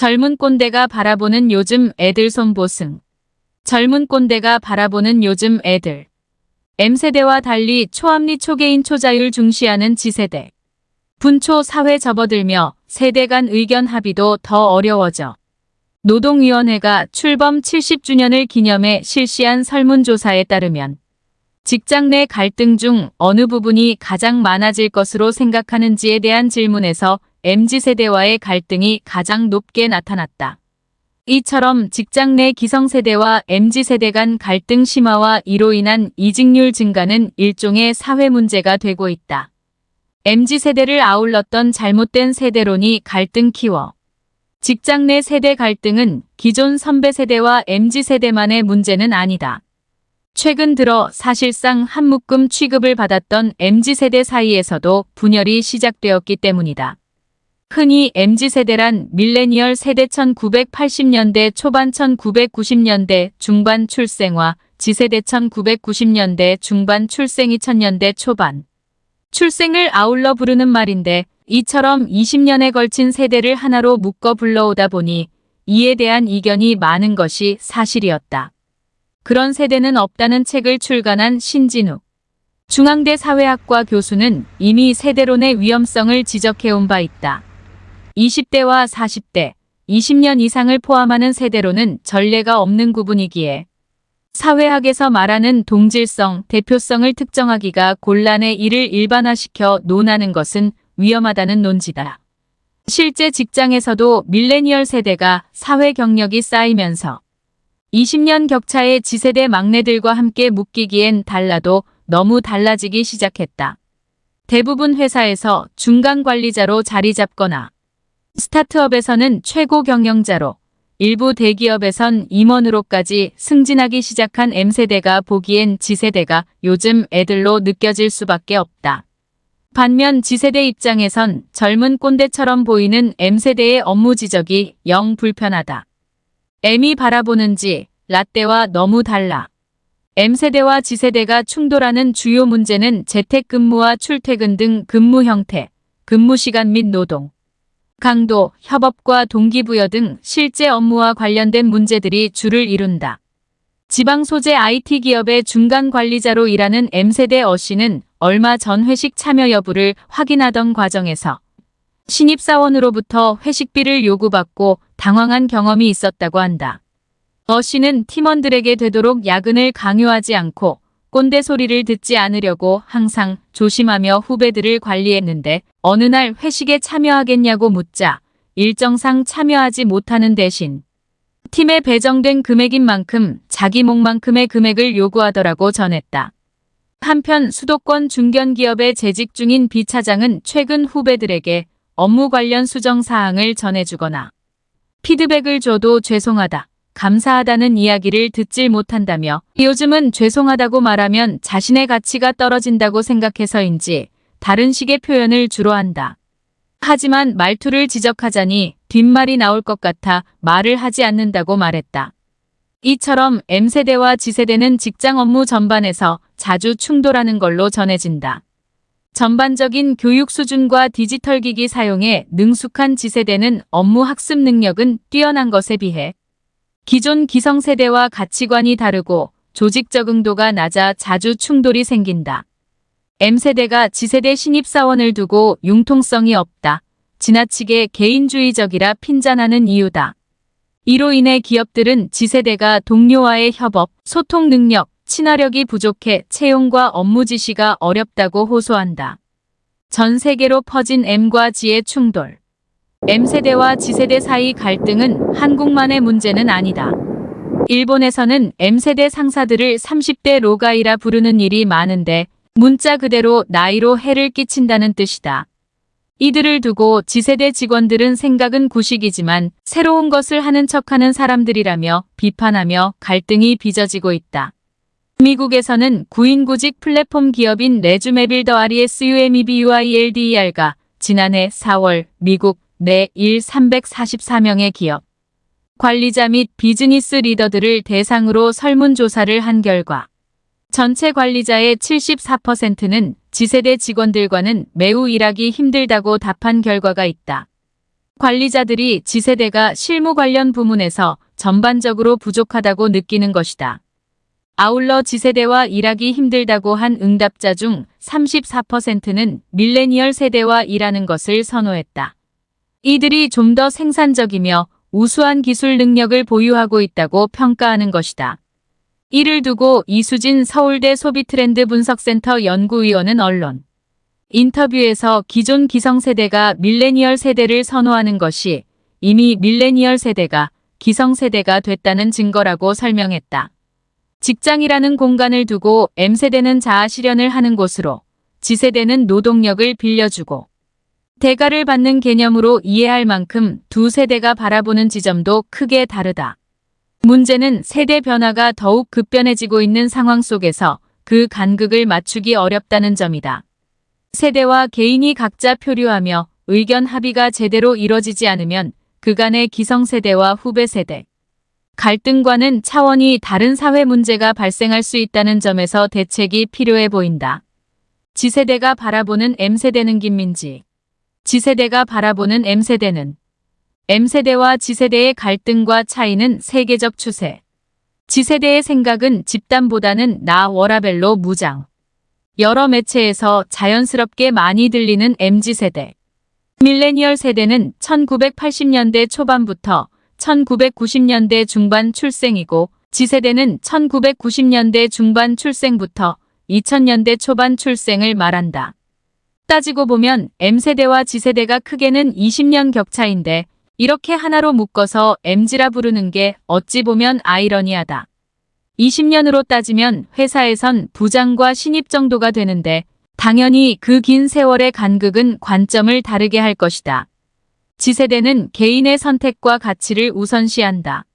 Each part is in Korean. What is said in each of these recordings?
젊은 꼰대가 바라보는 요즘 애들 손보승. 젊은 꼰대가 바라보는 요즘 애들. M세대와 달리 초합리 초개인 초자율 중시하는 G세대. 분초 사회 접어들며 세대 간 의견 합의도 더 어려워져. 노동위원회가 출범 70주년을 기념해 실시한 설문조사에 따르면 직장 내 갈등 중 어느 부분이 가장 많아질 것으로 생각하는지에 대한 질문에서 MZ세대와의 갈등이 가장 높게 나타났다. 이처럼 직장 내 기성세대와 MZ세대 간 갈등 심화와 이로 인한 이직률 증가는 일종의 사회 문제가 되고 있다. MZ세대를 아울렀던 잘못된 세대론이 갈등 키워. 직장 내 세대 갈등은 기존 선배 세대와 MZ 세대만의 문제는 아니다. 최근 들어 사실상 한 묶음 취급을 받았던 MZ 세대 사이에서도 분열이 시작되었기 때문이다. 흔히 MZ 세대란 밀레니얼 세대 1980년대 초반 1990년대 중반 출생과 G세대 1990년대 중반 출생 2000년대 초반 출생을 아울러 부르는 말인데 이처럼 20년에 걸친 세대를 하나로 묶어 불러오다 보니 이에 대한 이견이 많은 것이 사실이었다. 그런 세대는 없다는 책을 출간한 신진우 중앙대 사회학과 교수는 이미 세대론의 위험성을 지적해온 바 있다. 20대와 40대, 20년 이상을 포함하는 세대로는 전례가 없는 구분이기에 사회학에서 말하는 동질성, 대표성을 특정하기가 곤란해 이를 일반화시켜 논하는 것은 위험하다는 논지다. 실제 직장에서도 밀레니얼 세대가 사회 경력이 쌓이면서 20년 격차의 지세대 막내들과 함께 묶이기엔 달라도 너무 달라지기 시작했다. 대부분 회사에서 중간 관리자로 자리 잡거나 스타트업에서는 최고 경영자로 일부 대기업에선 임원으로까지 승진하기 시작한 M세대가 보기엔 G세대가 요즘 애들로 느껴질 수밖에 없다. 반면 G세대 입장에선 젊은 꼰대처럼 보이는 M세대의 업무 지적이 영 불편하다. M이 바라보는지 라떼와 너무 달라. M세대와 G세대가 충돌하는 주요 문제는 재택근무와 출퇴근 등 근무 형태, 근무 시간 및 노동, 강도, 협업과 동기부여 등 실제 업무와 관련된 문제들이 주를 이룬다. 지방 소재 IT 기업의 중간 관리자로 일하는 M세대 어 씨는 얼마 전 회식 참여 여부를 확인하던 과정에서 신입사원으로부터 회식비를 요구받고 당황한 경험이 있었다고 한다. 어 씨는 팀원들에게 되도록 야근을 강요하지 않고 꼰대 소리를 듣지 않으려고 항상 조심하며 후배들을 관리했는데 어느 날 회식에 참여하겠냐고 묻자 일정상 참여하지 못하는 대신 팀에 배정된 금액인 만큼 자기 몫만큼의 금액을 요구하더라고 전했다. 한편 수도권 중견기업에 재직 중인 B 차장은 최근 후배들에게 업무 관련 수정 사항을 전해주거나 피드백을 줘도 죄송하다. 감사하다는 이야기를 듣질 못한다며 요즘은 죄송하다고 말하면 자신의 가치가 떨어진다고 생각해서인지 다른 식의 표현을 주로 한다. 하지만 말투를 지적하자니 뒷말이 나올 것 같아 말을 하지 않는다고 말했다. 이처럼 M세대와 G세대는 직장 업무 전반에서 자주 충돌하는 걸로 전해진다. 전반적인 교육 수준과 디지털 기기 사용에 능숙한 G세대는 업무 학습 능력은 뛰어난 것에 비해 기존 기성세대와 가치관이 다르고 조직 적응도가 낮아 자주 충돌이 생긴다. M세대가 G세대 신입사원을 두고 융통성이 없다. 지나치게 개인주의적이라 핀잔하는 이유다. 이로 인해 기업들은 G세대가 동료와의 협업, 소통 능력, 친화력이 부족해 채용과 업무 지시가 어렵다고 호소한다. 전 세계로 퍼진 M과 G의 충돌. M세대와 G세대 사이 갈등은 한국만의 문제는 아니다. 일본에서는 M세대 상사들을 30대 로가이라 부르는 일이 많은데 문자 그대로 나이로 해를 끼친다는 뜻이다. 이들을 두고 G세대 직원들은 생각은 구식이지만 새로운 것을 하는 척하는 사람들이라며 비판하며 갈등이 빚어지고 있다. 미국에서는 구인구직 플랫폼 기업인 레주메빌더 RESUMEBUILDER가 지난해 4월 미국 내1 344명의 기업 관리자 및 비즈니스 리더들을 대상으로 설문조사를 한 결과 전체 관리자의 74%는 지세대 직원들과는 매우 일하기 힘들다고 답한 결과가 있다. 관리자들이 지세대가 실무 관련 부문에서 전반적으로 부족하다고 느끼는 것이다. 아울러 지세대와 일하기 힘들다고 한 응답자 중 34%는 밀레니얼 세대와 일하는 것을 선호했다. 이들이 좀 더 생산적이며 우수한 기술 능력을 보유하고 있다고 평가하는 것이다. 이를 두고 이수진 서울대 소비트렌드 분석센터 연구위원은 언론 인터뷰에서 기존 기성세대가 밀레니얼 세대를 선호하는 것이 이미 밀레니얼 세대가 기성세대가 됐다는 증거라고 설명했다. 직장이라는 공간을 두고 M세대는 자아 실현을 하는 곳으로 G세대는 노동력을 빌려주고 대가를 받는 개념으로 이해할 만큼 두 세대가 바라보는 지점도 크게 다르다. 문제는 세대 변화가 더욱 급변해지고 있는 상황 속에서 그 간극을 맞추기 어렵다는 점이다. 세대와 개인이 각자 표류하며 의견 합의가 제대로 이뤄지지 않으면 그간의 기성세대와 후배세대, 갈등과는 차원이 다른 사회 문제가 발생할 수 있다는 점에서 대책이 필요해 보인다. 지세대가 바라보는 M세대는 김민지, 지세대가 바라보는 M세대는 M세대와 지세대의 갈등과 차이는 세계적 추세. 지세대의 생각은 집단보다는 나 워라벨로 무장. 여러 매체에서 자연스럽게 많이 들리는 MZ세대. 밀레니얼 세대는 1980년대 초반부터 1990년대 중반 출생이고 지세대는 1990년대 중반 출생부터 2000년대 초반 출생을 말한다. 따지고 보면 M세대와 G세대가 크게는 20년 격차인데 이렇게 하나로 묶어서 MZ라 부르는 게 어찌 보면 아이러니하다. 20년으로 따지면 회사에선 부장과 신입 정도가 되는데 당연히 그 긴 세월의 간극은 관점을 다르게 할 것이다. 지세대는 개인의 선택과 가치를 우선시한다.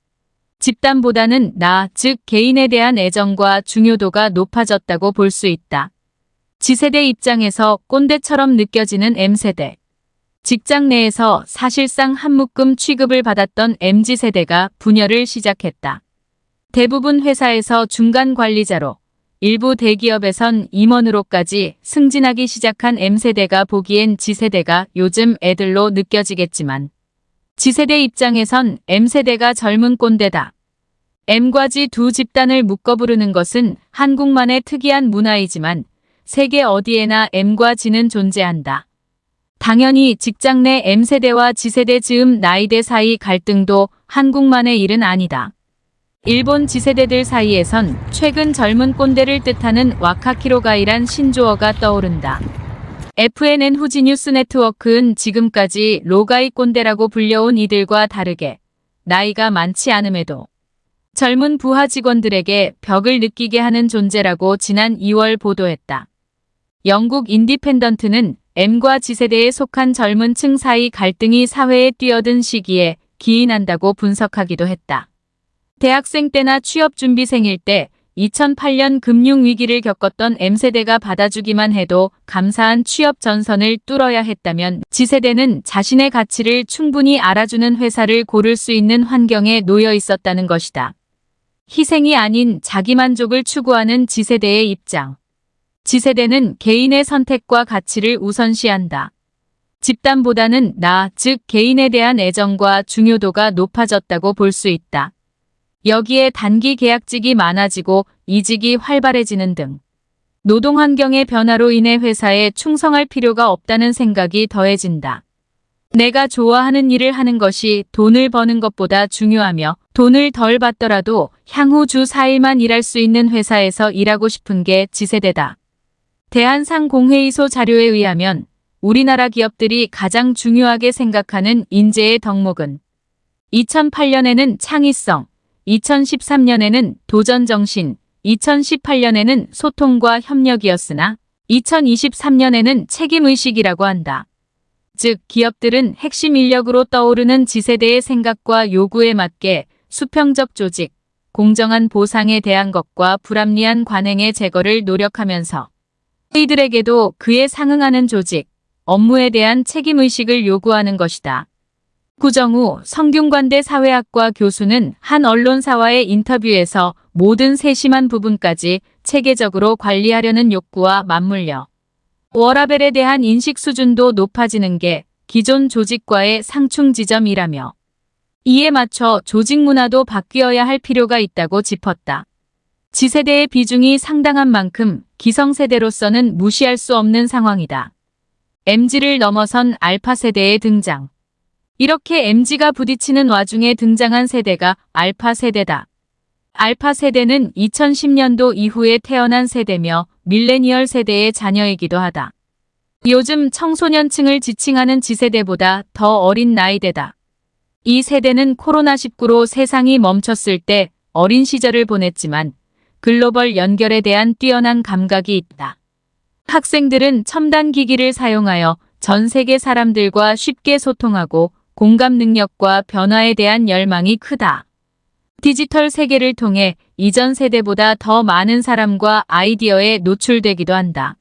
집단보다는 나, 즉 개인에 대한 애정과 중요도가 높아졌다고 볼 수 있다. 지세대 입장에서 꼰대처럼 느껴지는 M세대. 직장 내에서 사실상 한 묶음 취급을 받았던 MZ세대가 분열을 시작했다. 대부분 회사에서 중간 관리자로 일부 대기업에선 임원으로까지 승진하기 시작한 M세대가 보기엔 G세대가 요즘 애들로 느껴지겠지만 G세대 입장에선 M세대가 젊은 꼰대다. M과 G 두 집단을 묶어 부르는 것은 한국만의 특이한 문화이지만 세계 어디에나 M과 G는 존재한다. 당연히 직장 내 M세대와 G세대 즈음 나이대 사이 갈등도 한국만의 일은 아니다. 일본 지세대들 사이에선 최근 젊은 꼰대를 뜻하는 와카키로가이란 신조어가 떠오른다. FNN 후지 뉴스 네트워크는 지금까지 로가이 꼰대라고 불려온 이들과 다르게 나이가 많지 않음에도 젊은 부하 직원들에게 벽을 느끼게 하는 존재라고 지난 2월 보도했다. 영국 인디펜던트는 M과 G세대에 속한 젊은 층 사이 갈등이 사회에 뛰어든 시기에 기인한다고 분석하기도 했다. 대학생 때나 취업준비생일 때 2008년 금융위기를 겪었던 M세대가 받아주기만 해도 감사한 취업 전선을 뚫어야 했다면 G세대는 자신의 가치를 충분히 알아주는 회사를 고를 수 있는 환경에 놓여 있었다는 것이다. 희생이 아닌 자기만족을 추구하는 G세대의 입장. G세대는 개인의 선택과 가치를 우선시한다. 집단보다는 나, 즉 개인에 대한 애정과 중요도가 높아졌다고 볼 수 있다. 여기에 단기 계약직이 많아지고 이직이 활발해지는 등 노동 환경의 변화로 인해 회사에 충성할 필요가 없다는 생각이 더해진다. 내가 좋아하는 일을 하는 것이 돈을 버는 것보다 중요하며 돈을 덜 받더라도 향후 주 4일만 일할 수 있는 회사에서 일하고 싶은 게 지세대다. 대한상공회의소 자료에 의하면 우리나라 기업들이 가장 중요하게 생각하는 인재의 덕목은 2008년에는 창의성, 2013년에는 도전정신, 2018년에는 소통과 협력이었으나 2023년에는 책임의식이라고 한다. 즉, 기업들은 핵심 인력으로 떠오르는 지세대의 생각과 요구에 맞게 수평적 조직, 공정한 보상에 대한 것과 불합리한 관행의 제거를 노력하면서 이들에게도 그에 상응하는 조직, 업무에 대한 책임의식을 요구하는 것이다. 구정우 성균관대 사회학과 교수는 한 언론사와의 인터뷰에서 모든 세심한 부분까지 체계적으로 관리하려는 욕구와 맞물려 워라벨에 대한 인식 수준도 높아지는 게 기존 조직과의 상충 지점이라며 이에 맞춰 조직 문화도 바뀌어야 할 필요가 있다고 짚었다. 지세대의 비중이 상당한 만큼 기성세대로서는 무시할 수 없는 상황이다. MG를 넘어선 알파 세대의 등장. 이렇게 MG가 부딪히는 와중에 등장한 세대가 알파 세대다. 알파 세대는 2010년도 이후에 태어난 세대며 밀레니얼 세대의 자녀이기도 하다. 요즘 청소년층을 지칭하는 지세대보다 더 어린 나이대다. 이 세대는 코로나19로 세상이 멈췄을 때 어린 시절을 보냈지만 글로벌 연결에 대한 뛰어난 감각이 있다. 학생들은 첨단 기기를 사용하여 전 세계 사람들과 쉽게 소통하고 공감 능력과 변화에 대한 열망이 크다. 디지털 세계를 통해 이전 세대보다 더 많은 사람과 아이디어에 노출되기도 한다.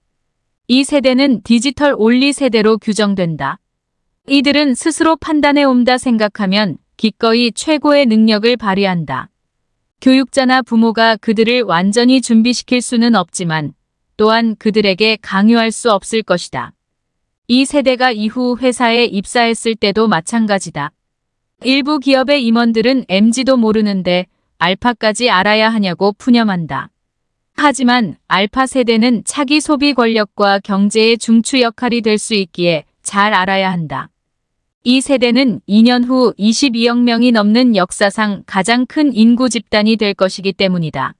이 세대는 디지털 올리 세대로 규정된다. 이들은 스스로 판단해 옴다 생각하면 기꺼이 최고의 능력을 발휘한다. 교육자나 부모가 그들을 완전히 준비시킬 수는 없지만 또한 그들에게 강요할 수 없을 것이다. 이 세대가 이후 회사에 입사했을 때도 마찬가지다. 일부 기업의 임원들은 MG도 모르는데 알파까지 알아야 하냐고 푸념한다. 하지만 알파 세대는 차기 소비 권력과 경제의 중추 역할이 될 수 있기에 잘 알아야 한다. 이 세대는 2년 후 22억 명이 넘는 역사상 가장 큰 인구 집단이 될 것이기 때문이다.